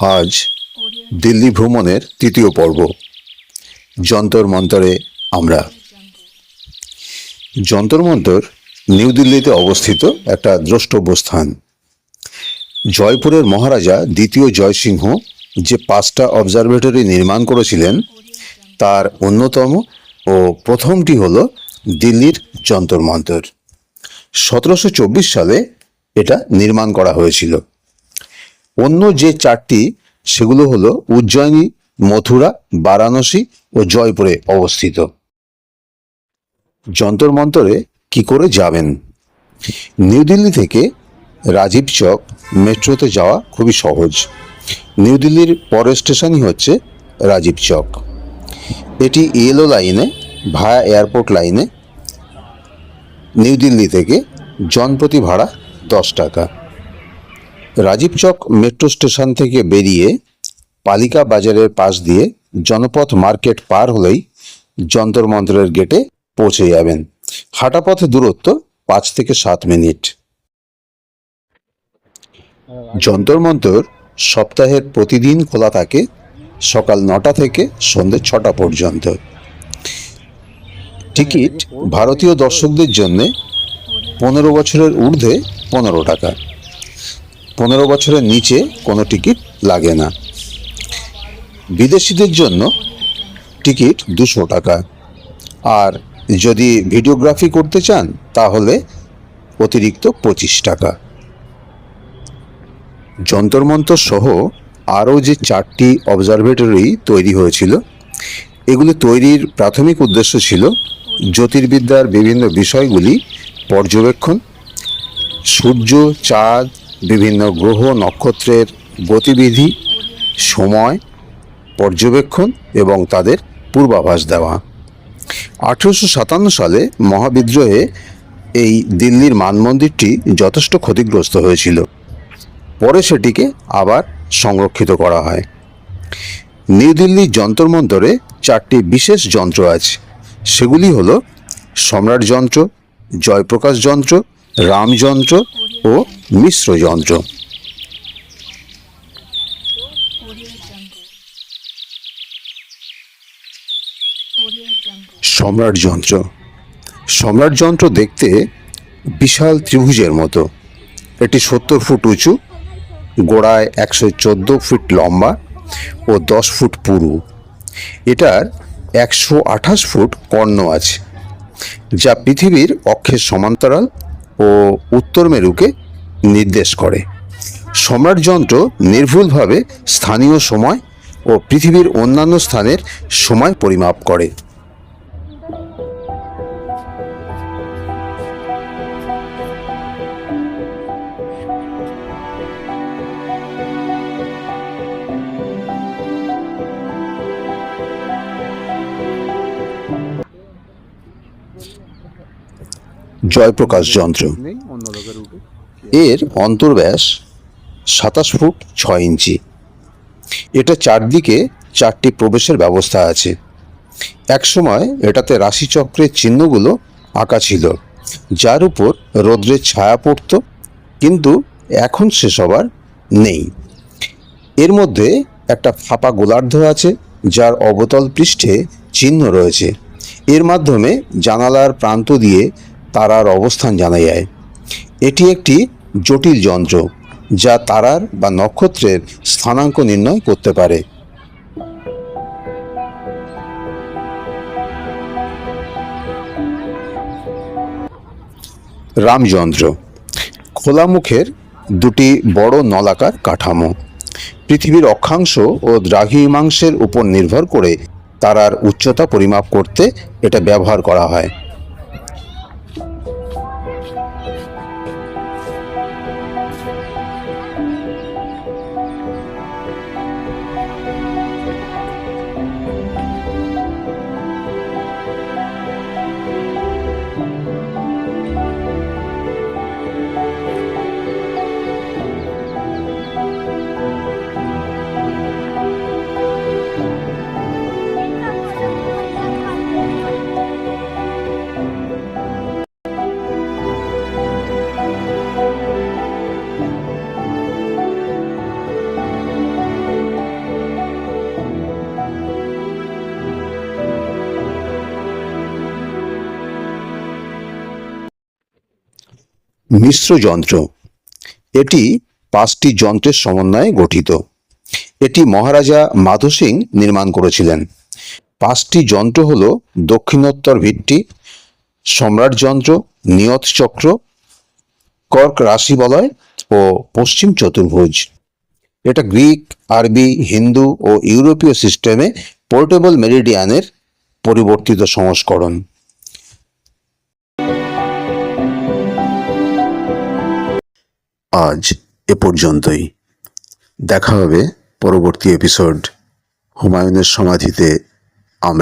আজ দিল্লি ভ্রমণের তৃতীয় পর্ব। যন্তর মন্তরে আমরা। যন্তর মন্তর নিউ দিল্লিতে অবস্থিত একটা দ্রষ্টব্য স্থান জয়পুরের মহারাজা দ্বিতীয় জয়সিংহ যে পাঁচটা অবজারভেটরি নির্মাণ করেছিলেন, তার অন্যতম ও প্রথমটি হল দিল্লির যন্তর মন্তর। সতেরোশো চব্বিশ সালে এটা নির্মাণ করা হয়েছিল। অন্য যে চারটি, সেগুলো হলো উজ্জয়িনী, মথুরা, বারাণসী ও জয়পুরে অবস্থিত। যন্তর মন্তরে কি করে যাবেন? নিউ দিল্লি থেকে রাজীব চক মেট্রোতে যাওয়া খুবই সহজ। নিউ দিল্লির পরের স্টেশনই হচ্ছে রাজীব চক। এটি ইয়েলো লাইনে ভায়া এয়ারপোর্ট লাইনে নিউ দিল্লি থেকে জনপ্রতি ভাড়া দশ টাকা। রাজীব চক মেট্রো স্টেশন থেকে বেরিয়ে পালিকা বাজারের পাশ দিয়ে জনপথ মার্কেট পার হলেই যন্তর মন্ত্রের গেটে পৌঁছে যাবেন। হাঁটাপথে দূরত্ব পাঁচ থেকে সাত মিনিট। যন্তর মন্তর সপ্তাহের প্রতিদিন খোলা থাকে সকাল নটা থেকে সন্ধ্যে ছটা পর্যন্ত। টিকিট ভারতীয় দর্শকদের জন্যে পনেরো বছরের ঊর্ধ্বে পনেরো টাকা। পনেরো বছরের নিচে কোনো টিকিট লাগে না। বিদেশিদের জন্য টিকিট দুশো টাকা। আর যদি ভিডিওগ্রাফি করতে চান, তাহলে অতিরিক্ত পঁচিশ টাকা। যন্তর মন্তর সহ আরও যে চারটি অবজারভেটরি তৈরি হয়েছিল, এগুলি তৈরির প্রাথমিক উদ্দেশ্য ছিল জ্যোতির্বিদ্যার বিভিন্ন বিষয়গুলি পর্যবেক্ষণ, সূর্য, চাঁদ বিভিন্ন গ্রহ, নক্ষত্রের গতিবিধি, সময়, পর্যবেক্ষণ এবং তাদের পূর্বাভাস দেওয়া। আঠেরোশো সাতান্ন সালে মহাবিদ্রোহে এই দিল্লির মানমন্দিরটি যথেষ্ট ক্ষতিগ্রস্ত হয়েছিল। পরে সেটিকে আবার সংরক্ষিত করা হয়। নিউ দিল্লির যন্তর মন্তরে চারটি বিশেষ যন্ত্র আছে। সেগুলি হল সম্রাট যন্ত্র, জয়প্রকাশ যন্ত্র রামযন্ত্র ও মিশ্র যন্ত্র। সম্রাট যন্ত্র। সম্রাট যন্ত্র দেখতে বিশাল ত্রিভুজের মতো। এটি সত্তর ফুট উঁচু, গোড়ায় একশো চোদ্দ ফুট লম্বা ও দশ ফুট পুরু। এটার একশো আঠাশ ফুট কর্ণ আছে, যা পৃথিবীর অক্ষের সমান্তরাল ও উত্তর মেরুকে নির্দেশ করে। সম্রাট যন্ত্র নির্ভুলভাবে স্থানীয় সময় ও পৃথিবীর অন্যান্য স্থানের সময় পরিমাপ করে। জয়প্রকাশ যন্ত্র। এর অন্তর্ব্যাস সাতাশ ফুট ছয় ইঞ্চি। এটা চারদিকে চারটি প্রবেশের ব্যবস্থা আছে। একসময় এটাতে রাশিচক্রের চিহ্নগুলো আঁকা ছিল, যার উপর রৌদ্রের ছায়া পড়ত, কিন্তু এখন সেসব আর নেই। এর মধ্যে একটা ফাঁপা গোলার্ধ আছে, যার অবতল পৃষ্ঠে চিহ্ন রয়েছে। এর মাধ্যমে জানালার প্রান্ত দিয়ে তারার অবস্থান জানা যায়। এটি একটি জটিল যন্ত্র যা তারার বা নক্ষত্রের স্থানাঙ্ক নির্ণয় করতে পারে। রামযন্ত্র। খোলামুখের দুটি বড় নলাকার কাঠামো। পৃথিবীর অক্ষাংশ ও দ্রাঘিমাংশের উপর নির্ভর করে তারার উচ্চতা পরিমাপ করতে এটা ব্যবহার করা হয়। মিশ্র যন্ত্র। এটি পাঁচটি যন্ত্রের সমন্বয়ে গঠিত। এটি মহারাজা মাধো সিং নির্মাণ করেছিলেন। পাঁচটি যন্ত্র হল দক্ষিণোত্তর ভিত্তি, সম্রাট যন্ত্র, নিয়ত চক্র, কর্ক রাশি বলয় ও পশ্চিম চতুর্ভুজ। এটা গ্রিক, আরবি, হিন্দু ও ইউরোপীয় সিস্টেমে পোর্টেবল মেরিডিয়ানের পরিবর্তিত সংস্করণ। আজ এ পর্যন্তই। দেখা হবে পরবর্তী এপিসোড হুমায়ুনের সমাধিতে। আমরা